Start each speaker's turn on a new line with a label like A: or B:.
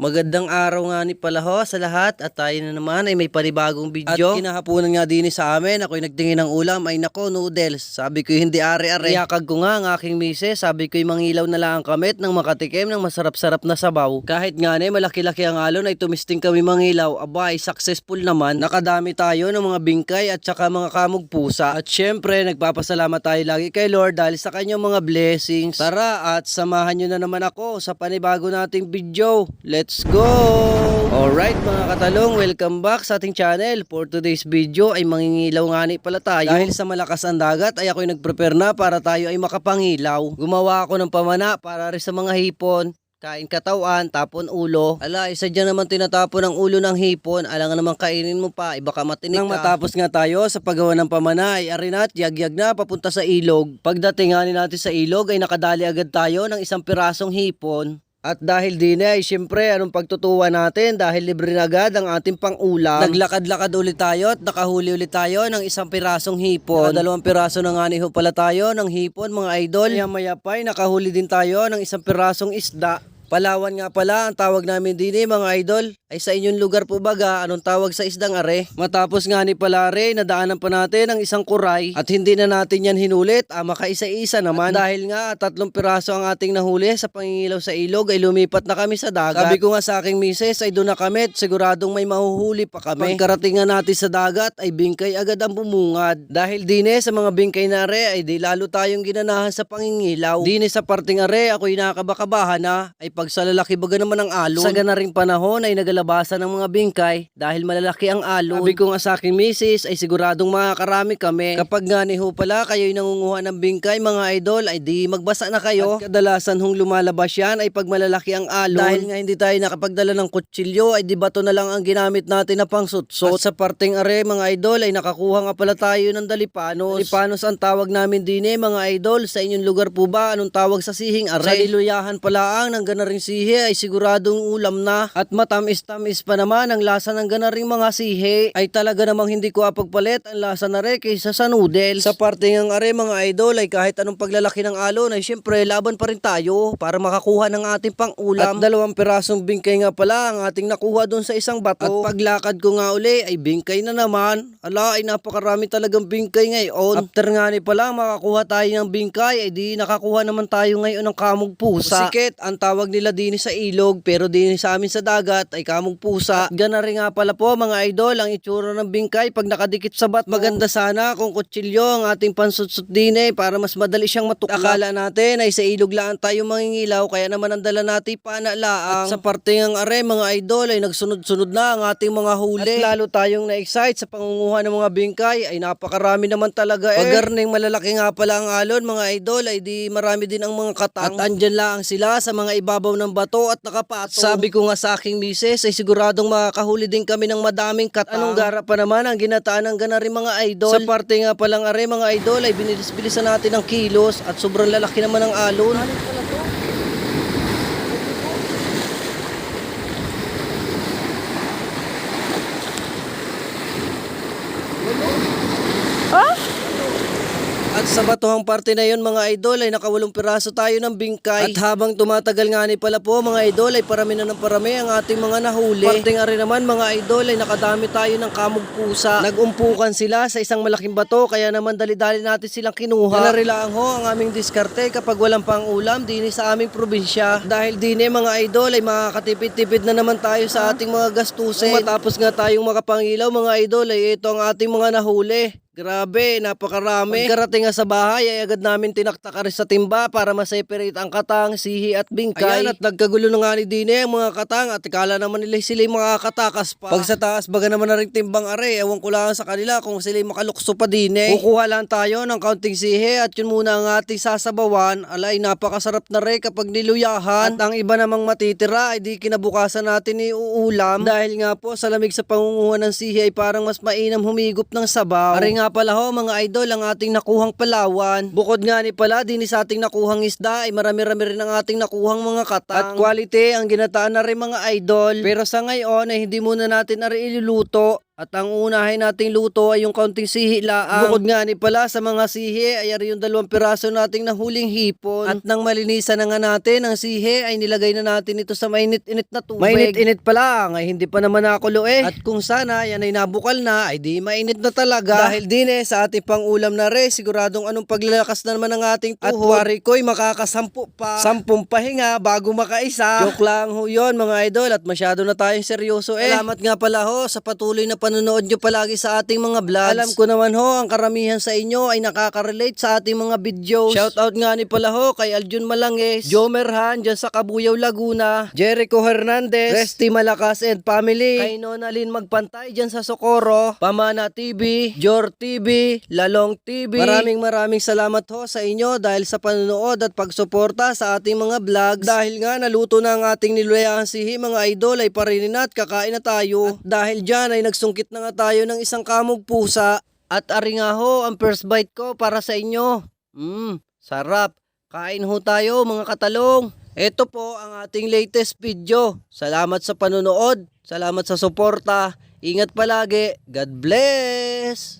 A: Magandang araw nga ni pala ho sa lahat at tayo na naman ay may panibagong video. At kinahaponan nga din sa amin, ako'y nagtingin ng ulam, ay nako noodles. Sabi ko hindi are-are. Iyakag ko nga ang aking misis, sabi ko'y mangilaw na lang ang kamit ng makatikim ng masarap-sarap na sabaw. Kahit nga na malaki-laki ang alon ay tumisting kami mangilaw, aba ay successful naman. Nakadami tayo ng mga bingkay at saka mga kamog pusa. At syempre nagpapasalamat tayo lagi kay Lord dahil sa kanyang mga blessings. Tara at samahan nyo na naman ako sa panibago nating video. Let's go! Alright mga katalong, welcome back sa ating channel. For today's video ay mangingilaw nga ni pala tayo. Dahil sa malakas ang dagat ay ako'y nagprepare na para tayo ay makapangilaw. Gumawa ako ng pamana para rin sa mga hipon. Kain katawan, tapon ulo. Ala, isa dyan naman tinatapon ang ulo ng hipon. Ala nga naman kainin mo pa, iba ka matinik Nang matapos nga tayo sa paggawa ng pamana ay arinat, yagyag na papunta sa ilog. Pagdating nga natin sa ilog ay nakadali agad tayo ng isang pirasong hipon. At dahil din ay siyempre anong pagtutuwa natin dahil libre na agad ang ating pang-ulam. Naglakad-lakad ulit tayo at nakahuli ulit tayo ng isang pirasong hipon. Dalawang piraso na nga ni pala tayo ng hipon mga idol. Maya maya pa ay nakahuli din tayo ng isang pirasong isda. Palawan nga pala ang tawag namin din eh mga idol. Ay sa inyong lugar po baga, anong tawag sa isdang are? Matapos nga ni Palare, nadaanan pa natin ang isang kuray at hindi na natin yan hinulit, ah, makaisa-isa naman. At dahil nga tatlong piraso ang ating nahuli sa pangingilaw sa ilog ay lumipat na kami sa dagat. Sabi ko nga sa aking misis ay doon na kami at siguradong may mahuhuli pa kami. Pagkarating nga natin sa dagat ay bingkay agad ang bumungad. Dahil dine sa mga bingkay na are ay di lalo tayong ginanahan sa pangingilaw. Dine sa parting are ako'y nakakabakabahan na ay pag sa lalaki baga naman ang alon. Sa ganaring panahon ay nagalabasan ng mga bingkay dahil malalaki ang alon. Sabi ko nga sa aking misis ay siguradong makakarami kami. Kapag nga ni ho pala kayo'y nangunguha ng bingkay mga idol ay di magbasa na kayo. At kadalasan hong lumalabas yan ay pag malalaki ang alon. Dahil nga hindi tayo nakapagdala ng kutsilyo ay di bato na lang ang ginamit natin na pang sutsot. At sa parting are mga idol ay nakakuha nga pala tayo ng dalipanos. Dalipanos ang tawag namin din eh mga idol. Sa inyong lugar po ba anong tawag sa sihing are? Sa diluyahan pala ang ng ganaring sihe ay siguradong ulam na. At matamis-tamis pa naman ang lasa ng ganaring mga sihe ay talaga namang hindi ko apagpalit ang lasa na re kaysa sa noodles. Sa parte ng are mga idol ay kahit anong paglalaki ng alon ay syempre laban pa rin tayo para makakuha ng ating pang ulam. At dalawang pirasong bingkay nga pala ang ating nakuha doon sa isang bato. At paglakad ko nga uli ay bingkay na naman. Ala ay napakarami talagang bingkay ngayon. After nga ni pala makakuha tayo ng bingkay ay di nakakuha naman tayo ngayon ng kamog pusa. Sikit ang tawag nila din sa ilog pero din sa amin sa dagat ay kamog pusa. At gana rin nga pala po mga idol ang itsura ng bingkay pag nakadikit sa bato. Maganda sana kung kutsilyo ang ating pansutsut din eh para mas madali siyang matuklap. Akala natin ay sa ilog lang tayo mangingilaw kaya naman ang dala natin panalaang. At sa parte ng are mga idol ay nagsunod-sunod na ang ating mga huli. At lalo tayong na-excite sa pangunguha ng mga bingkay ay napakarami naman talaga eh. Paggarning malalaki nga pala ang alon mga idol ay di marami din ang mga katang. At andyan lang sila sa mga ibabaw ng bato at nakapatong. Sabi ko nga sa aking misis ay siguradong makakahuli din kami ng madaming katang. Anong gara pa naman ang ginataan ng ganari mga idol? Sa parte nga palang are mga idol ay binilis-bilisan natin ang kilos at sobrang lalaki naman ang alon. At sa batuhang parte na yon mga idol ay nakawalong piraso tayo ng bingkay. At habang tumatagal nga ni pala po mga idol ay parami na ng parami ang ating mga nahuli. Parting ari naman mga idol ay nakadami tayo ng kamog pusa. Nagumpukan sila sa isang malaking bato kaya naman dali-dali natin silang kinuha. Nalarilaan ho ang aming diskarte kapag walang pang ulam din sa aming probinsya. Dahil din eh, mga idol ay makakatipid-tipid na naman tayo sa ating mga gastusin. Kung matapos nga tayong makapangilaw mga idol ay ito ang ating mga nahuli. Grabe, napakarami. Pagkarating nga sa bahay ay agad namin tinaktak sa timba para ma-separate ang katang, sihi at bingkay. Ayan at nagkagulo na nga ni Dine ang mga katang at ikala naman nila sila yung mga katakas pa. Pag sa taas baga naman na rin timbang are, ewan ko lang sa kanila kung sila yung makalukso pa Dine. Kukuha lang tayo ng kaunting sihi at yun muna ang ating sasabawan. Alay, napakasarap na rin kapag niluyahan. At ang iba namang matitira ay di kinabukasan natin iuulam. Dahil nga po sa lamig sa pangunguha ng sihi ay parang mas mainam humigop ng sabaw. Ari nga pala ho mga idol ang ating nakuhang palawan. Bukod nga ni pala din sa ating nakuhang isda ay marami-rami rin ang ating nakuhang mga katang. At quality ang ginataan na rin mga idol. Pero sa ngayon ay hindi muna natin na iluluto At ang unahin nating luto ay yung kaunting sihi laang. Bukod nga ni pala sa mga sihi ay ari yung dalawang piraso nating nahuling hipon. At nang malinisan na nga natin ang sihi ay nilagay na natin ito sa mainit-init na tubig. Mainit-init pa lang ay hindi pa naman nakulo eh. At kung sana yan ay nabukal na ay di mainit na talaga. Dahil din eh sa ating pangulam na re siguradong anong paglalakas na naman ng ating tuhod. At wari ko'y makakasampu pa. Sampung pahinga bago makaisa. Joke lang ho yun mga idol at masyado na tayong seryoso eh. Salamat nga pala ho sa patuloy na panonood nyo palagi sa ating mga vlogs. Alam ko naman ho, ang karamihan sa inyo ay nakaka-relate sa ating mga videos. Shoutout nga ni pala ho kay Aljun Malanges, Jomer Han dyan sa Kabuyaw, Laguna, Jericho Hernandez, Resty Malakas and Family, kay Nonalyn Magpantay dyan sa Socorro, Pamana TV, Jor TV, Lalong TV. Maraming maraming salamat ho sa inyo dahil sa panonood at pagsuporta sa ating mga vlogs. Dahil nga naluto na ang ating niluyahan sihi mga idol ay parinin na at kakain na tayo. At dahil dyan ay nagsungkit na nga tayo ng isang kamog pusa. At ari ang first bite ko para sa inyo. Mmm, sarap. Kain ho tayo mga katalong. Ito po ang ating latest video. Salamat sa panonood. Salamat sa suporta. Ingat palagi. God bless!